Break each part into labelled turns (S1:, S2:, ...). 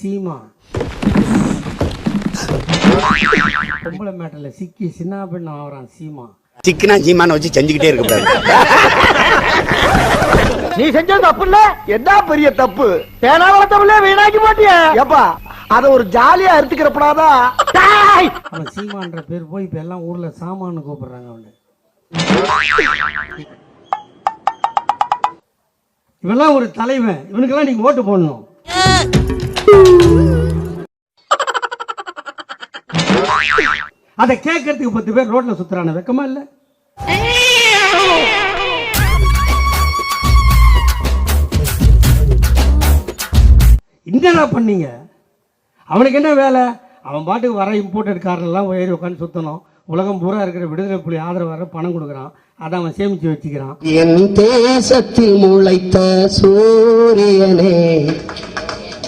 S1: சீமா. பொம்பளை மேட்டர்ல சிக்கி சின்ன பெண்ண ஆகிறான் சீமா.
S2: சிக்கனா சீமான வச்சு செஞ்சுக்கிட்டே இருக்கக்கூடாது
S3: நீ செஞ்சது தப்பு இல்ல என்ன பெரிய தப்பு? தேனா வளர்த்தவில்ல வீணாக்கி போட்டிய. ஏப்பா அத ஒரு ஜாலியா எடுத்துக்கிறப்படாதா
S1: அவன் சீமான்ற பேர் போய் இப்ப எல்லாம் ஊர்ல சாமான்னு கூப்பிடுறாங்க அவனை இவெல்லாம் ஒரு தலைவன். இவனுக்கெல்லாம் நீங்க ஓட்டு போடணும். அதை கேட்கறதுக்கு பத்து பேர் ரோட்ல சுத்துறான வெக்கமா இல்ல? என்னடா பண்ணீங்க? அவனுக்கு என்ன வேலை? அவன் பாட்டுக்கு வர இம்போர்ட்டட் கார்லாம் ஏறி உட்காந்து சுத்தணும். உலகம் பூரா இருக்கிற விடுதலை புலி ஆதரவாக பணம் கொடுக்குறான். அதை அவன் சேமிச்சு வச்சுக்கிறான்.
S4: என் தேசத்தில் முளைத்த சூரியனே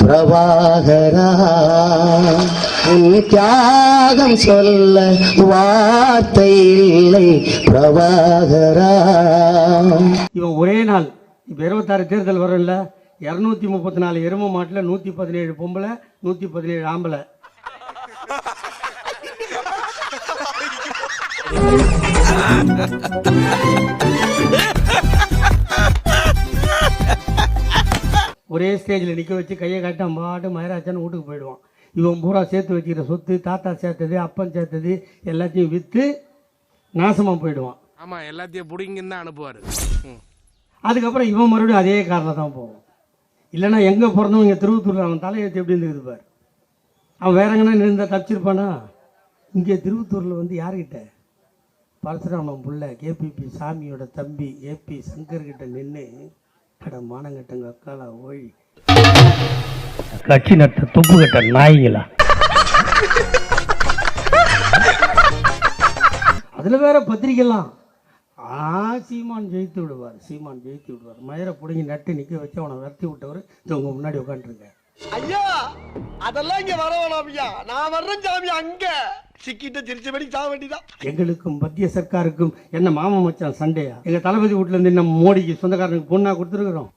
S4: பிரபாகரா உன் தியாகம் சொல்ல வார்த்தை இல்லை பிரபாகரா.
S1: இவன் ஒரே நாள் இப்போ இருபத்தாறு தேர்தல் வரும்ல இரநூத்தி முப்பத்தி நாலு எரும மாட்டில் நூற்றி பதினேழு பொம்பளை நூற்றி பதினேழு ஆம்பளை. ஒரே ஸ்டேஜில் நிற்க வச்சு கையை காட்டி பாட்டு மயராச்சான்னு வீட்டுக்கு போயிடுவான். இவன் பூரா சேர்த்து வச்சுக்கிற சொத்து தாத்தா சேர்த்தது அப்பன் சேர்த்தது எல்லாத்தையும் விற்று நாசமாக போயிடுவான்.
S5: ஆமா எல்லாத்தையும் புடிங்கன்னு தான் அனுப்புவாரு.
S1: அதுக்கப்புறம் இவன் மறுபடியும் அதே காரில் தான் போவான். இல்லைன்னா எங்கே பிறந்தவன் இங்கே திருவத்தூரில் அவன் தலையை வச்சு எப்படி இருந்துக்குது பார் அவன் வேற எங்கன்னா இருந்தா தப்பிச்சிருப்பானா? இங்கே திருவத்தூரில் வந்து யார்கிட்ட? பரசுராமன் புள்ள கேபிபி சாமியோட தம்பி ஏபி சங்கர்கிட்ட நின்று மானங்கட்டங்க அக்காலா ஓய். கட்சி நட்ட துப்பு கட்ட நாய்ங்களா அதுல வேற பத்திரிக்கைலாம் ஆ சீமான் ஜெயித்து விடுவார் சீமான் ஜெயித்து விடுவார். மயிரை பிடுங்கி நட்டு நிக்க வச்சு அவனை விரட்டி விட்டவர் இது உங்க முன்னாடி உட்காந்துருங்க
S3: ஐயா அதெல்லாம் இங்க வர வேணாம் ஐயா. நான் வர்றேன் சாமி அங்க. சிக்கிட்ட சிரிச்சபடி சாக வேண்டிதான்
S1: எங்களுக்கும் மத்திய சர்க்காருக்கும் என்ன மாமா மச்சான் சண்டையா? எங்க தளபதி வீட்டுல இருந்து நம்ம மோடிக்கு சொந்தக்காரனுக்கு பொண்ணா கொடுத்துருக்குறோம்?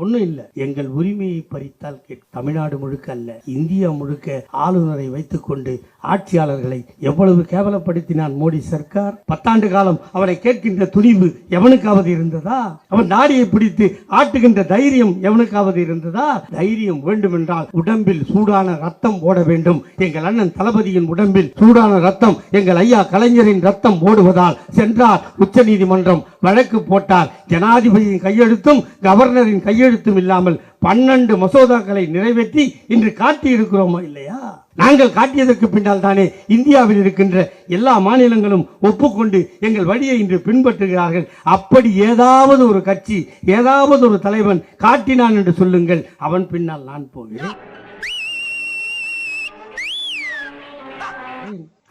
S1: ஒண்ணும் இல்ல. எங்கள் உரிமையை பறித்தால் தமிழ்நாடு முழுக்க அல்ல இந்தியா முழுக்க ஆளுநரை வைத்துக்கொண்டு ஆட்சியாளர்களை எவ்வளவு கேவலப்படுத்தினான் மோடி சர்க்கார்? பத்தாண்டு காலம் அவரை கேட்கின்ற துணிவு எவனுக்காவது இருந்ததா? அவன் நாடியை பிடித்து ஆட்டுகின்ற தைரியம் எவனுக்காவது இருந்ததா? தைரியம் வேண்டுமென்றால் உடம்பில் சூடான ரத்தம் ஓட வேண்டும். எங்கள் அண்ணன் தளபதியின் உடம்பில் சூடான ரத்தம் எங்கள் ஐயா கலைஞரின் ரத்தம் ஓடுவதால் சென்றார் உச்சநீதிமன்றம். வழக்கு போட்டார். ஜனாதிபதியின் கையெழுத்தும் கவர்னரின் கையெழுத்தும் இல்லாமல் பன்னெண்டு மசோதாக்களை நிறைவேற்றி இன்று காட்டியிருக்கிறோமா இல்லையா? நாங்கள் காட்டியதற்கு பின்னால் தானே இந்தியாவில் இருக்கின்ற எல்லா மாநிலங்களும் ஒப்புக்கொண்டு எங்கள் வழியை இன்று பின்பற்றுகிறார்கள். அப்படி ஏதாவது ஒரு கட்சி ஏதாவது ஒரு தலைவன் காட்டினான் என்று சொல்லுங்கள். அவன் பின்னால் நான் போகிறேன்.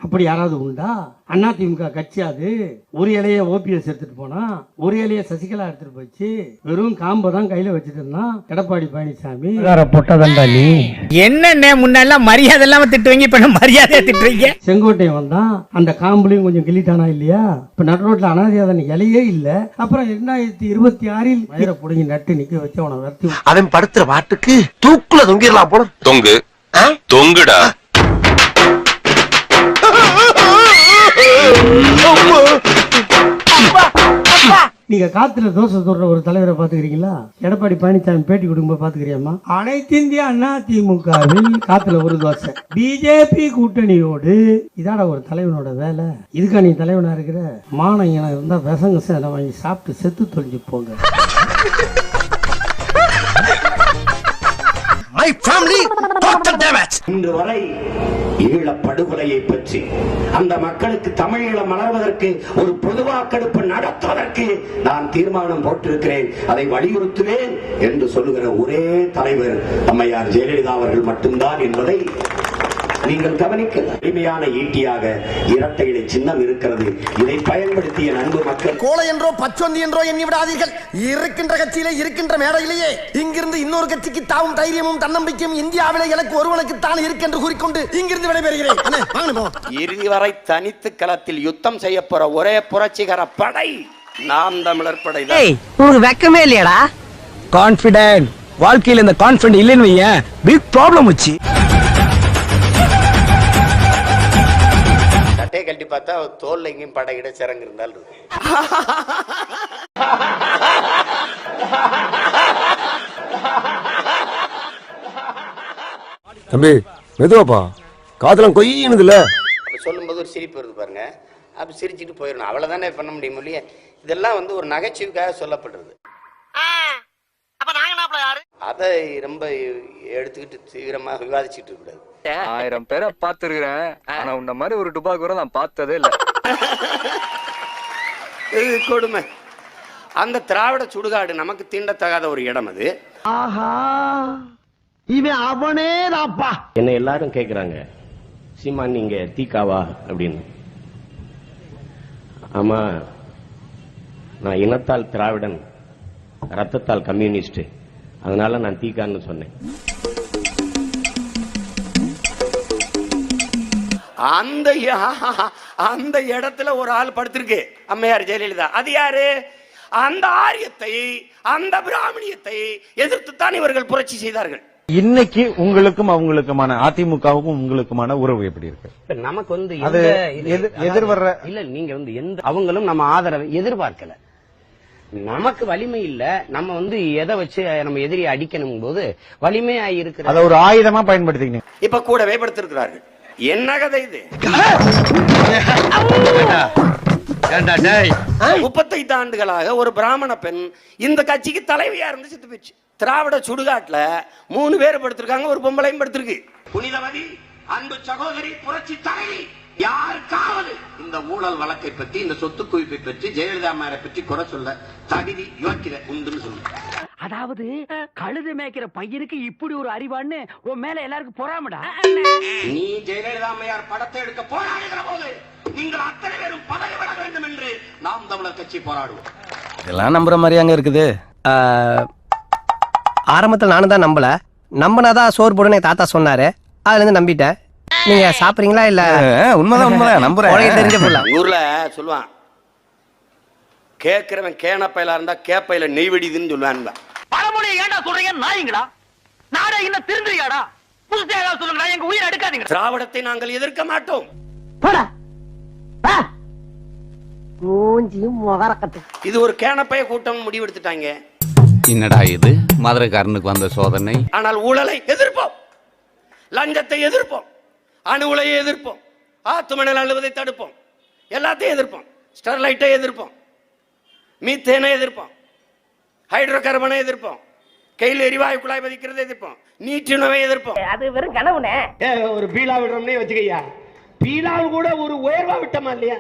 S1: அப்படி யாராவது உண்டா? அண்ணா திமுக கட்சி அது. ஒரு இலைய ஓபிஎஸ் எடுத்துட்டு போனா ஒரு இலைய சசிகலா எடுத்துட்டு போச்சு வெறும் காம்பை தான் கையில வச்சுட்டு இருந்தான். எடப்பாடி பழனிசாமி. பொட்டதண்டா நீ.
S6: என்னண்ணே முன்னெல்லாம் மரியாதை இல்லாம திட்டுவீங்க இப்ப என்ன மரியாதையா திட்டுறீங்க?
S1: செங்கோட்டையன் வந்தான். அந்த காம்புலையும் கொஞ்சம் கிள்ளிட்டானா இல்லையா? இப்ப நடுரோட்ல அனாதையாதன் இலையே இல்ல. அப்புறம் இரண்டாயிரத்தி இருபத்தி ஆறில் மயிரை புடுங்கி நட்டு நிக்க வச்சு அவனை விரட்டி
S3: அவன் படுத்துற பாட்டுக்கு தூக்குல தொங்கிடலாம் போல.
S7: தொங்கு. தொங்குடா.
S1: நீங்க காத்துல தோசை தோற ஒரு தலைவரை பாத்துக்கிறீங்களா எடப்பாடி பழனிசாமி பேட்டி கொடுக்கும்போது பாத்துக்கிறியாமா அனைத்து இந்திய அண்ணா திமுகவில் காத்துல ஒரு தோசை. பிஜேபி கூட்டணியோடு இதாட ஒரு தலைவனோட வேலை. இதுக்கா நீ தலைவனா இருக்கிற? மானம் என இருந்தா விசங்க சேனை வாங்கி சாப்பிட்டு செத்து தொலைஞ்சு போங்க.
S3: மை ஃபேமிலி
S2: இன்று வரை ஈழ படுகொலையை பற்றி அந்த மக்களுக்கு தமிழீழம் மலர்வதற்கு ஒரு பொது வாக்கெடுப்பு நடத்துவதற்கு நான் தீர்மானம் போட்டிருக்கிறேன். அதை வலியுறுத்துவேன் என்று சொல்லுகிற ஒரே தலைவர் அம்மையார் ஜெயலலிதா அவர்கள் மட்டும்தான் என்பதை நீங்கள் கவனிக்க வலிமையான ஈட்டியாக இரட்டை இலை சின்னம் இருக்கிறது. இதை பயன்படுத்திய அன்பு மக்கள்
S3: கோலை என்றோ பச்சொந்தி என்றோ எண்ணி விடாதீர்கள். இருக்கின்ற கட்சியிலே இருக்கின்ற மேடையிலேயே இங்கிருந்து இன்னொரு கட்சிக்கு தாவும் தைரியமும் தன்னம்பிக்கையும் இந்தியாவிலே எனக்கு ஒருவனுக்கு தான் இருக்கென்று கூறிக்கொண்டு இங்கிருந்து விடைபெறுகிறேன்.
S2: இறுதி வரை தனித்து களத்தில் யுத்தம் செய்ய போற ஒரே புரட்சிகர படை நாம் தமிழர் படை
S6: உனக்கு வெக்கமே இல்லையாடா. கான்பிடென்ட் வாழ்க்கையில இந்த கான்பிடென்ட் இல்லைன்னு வையேன். பிக் ப்ராப்ளம் வச்சு
S2: சட்டையை கட்டி பார்த்தா தோல்ல எங்கேயும் படையிட சிறங்கு இருந்தாலும்
S8: தம்பி மெதுவாப்பா. காதெல்லாம் கொய்யினுதுல.
S2: அப்ப சொல்லும்போது ஒரு சிரிப்பு வருது பாருங்க. அப்ப சிரிச்சிட்டு போயிடணும். அவ்வளவுதானே பண்ண முடியும் இல்லையா இதெல்லாம் வந்து ஒரு நகைச்சுவைக்காக சொல்லப்படுறது. அதை ரொம்ப எடுத்துக்கிட்டு தீவிரமா விவாதிச்சுட்டு இருக்க கூடாது
S9: ஆயிரம் பேரை பார்த்திருக்கிறேன். ஆனா உன்ன மாதிரி ஒரு டுபாக்கூரை நான் பார்த்ததே இல்ல.
S2: இது கொடுமை. அந்த திராவிட சுடுகாடு நமக்கு தீண்டத்தகாத ஒரு இடம் அது.
S3: ஆஹா. இவன் அவனே தாப்பா
S10: என்ன எல்லாரும் கேக்குறாங்க. சீமான் நீங்க தீக்காவா அப்படின்னு. ஆமா நான் இனத்தால் திராவிடன் ரத்தத்தால் கம்யூனிஸ்ட் அதனால நான் தீக்கான்னு சொன்னேன்.
S2: அந்த அந்த இடத்துல ஒரு ஆள் படுத்திருக்கு. அம்மையார் ஜெயலலிதா. அது யாரு? அந்த ஆரியத்தை அந்த பிராமணியத்தை எதிர்த்துத்தான் இவர்கள் புரட்சி செய்தார்கள்.
S9: இன்னைக்கு உங்களுக்கும் அவங்களுக்குமான அதிமுகவுக்கும் உங்களுக்குமான உறவு எப்படி இருக்கு?
S10: இப்ப நமக்கு வந்து
S9: எதிர்- எதிர்வர்ற-
S10: இல்ல நீங்க வந்து எந்த அவங்களும் நம்ம ஆதரவை எதிர்பார்க்கல. நமக்கு வலிமை இல்ல. நம்ம வந்து எதை வச்சு நம்ம எதிரியை அடிக்கணும் போது வலிமையா இருக்கிற
S9: அத ஒரு ஆயுதமா பயன்படுத்திக்கிங்க.
S2: இப்ப கூடவே படுத்திருக்கிறார்கள். என்ன கதை இது. முப்பத்தைந்து ஆண்டுகளாக ஒரு பிராமண பெண் இந்த கட்சிக்கு தலைவியா இருந்து செத்து போச்சு திராவிட சுடுகாட்டுல மூணு பேர் படுத்திருக்காங்க ஒரு பொம்பளையும் படுத்திருக்கு. புனிதவதி அன்பு சகோதரி புரட்சி தலைவி யாருக்காவது இந்த ஊழல் வழக்கை பற்றி இந்த சொத்து குவிப்பை பற்றி ஜெயலலிதா அம்மாரை பற்றி குறை சொல்ல தகுதி யோக்கியதை உண்டுன்னு சொல்லுங்க
S6: அதாவது கழுது மேய்க்கிற பையனுக்கு இப்படி ஒரு அறிவான்னு உன் மேல எல்லாருக்கும் பொறாமடா?
S2: நீ ஜெயலலிதா அம்மையார் படத்தை எடுக்க போராடுகிற போது நீங்கள் அத்தனை பேரும் பதவி விட வேண்டும் என்று நாம் தமிழர் கட்சி போராடுவோம்.
S9: இதெல்லாம் நம்புற மாதிரியாங்க இருக்குது.
S4: ஆரம்பத்தில் நானும் தான் நம்பல. நம்பினாதான் சோறு போடுன்னு என் தாத்தா சொன்னாரு. அதுல இருந்து நம்பிட்டேன். நீங்க சாப்பிடுறீங்களா இல்ல?
S9: உண்மைதான் உண்மைதான். நம்புறேன்.
S4: தெரிஞ்ச பொருளா
S2: ஊர்ல சொல்லுவான் கேட்கிறவன் கேனப்பையில இருந்தா கேப்பையில நெய் வெடிதுன்னு சொல்லுவான்.
S6: சொல்றீங்க நாயங்களா நாடே இன்னும் திருந்துறியாடா? புதுசா ஏதாவது சொல்லுங்கடா எங்க உயிர் எடுக்காதீங்க
S2: திராவிடத்தை நாங்கள் எதிர்க்க மாட்டோம்.
S3: போடா.
S2: இது ஒரு கேனப்பைய கூட்டம் முடிவெடுத்துட்டாங்க.
S5: என்னடா இது? மதுரைக்காரனுக்கு வந்த சோதனை.
S2: ஆனால் ஊழலை எதிர்ப்போம். லஞ்சத்தை எதிர்ப்போம். அணு உலையை எதிர்ப்போம் ஆத்துமணல் அழுவதை தடுப்போம். எல்லாத்தையும் எதிர்ப்போம். ஸ்டெர்லைட்டை எதிர்ப்போம். மீத்தேனை எதிர்ப்போம். ஹைட்ரோ கார்பனை எதிர்ப்போம். கையில் எரிவாயு குழாய் பதிக்கிறதை எதிர்ப்போம். நீட்டுணவை எதிர்ப்போம்.
S6: அது வெறும் கனவுனே
S2: ஒரு பீலா விடுறோம்னே வச்சுக்கையா பீலாவில் கூட ஒரு உயர்வா விட்டமா இல்லையா?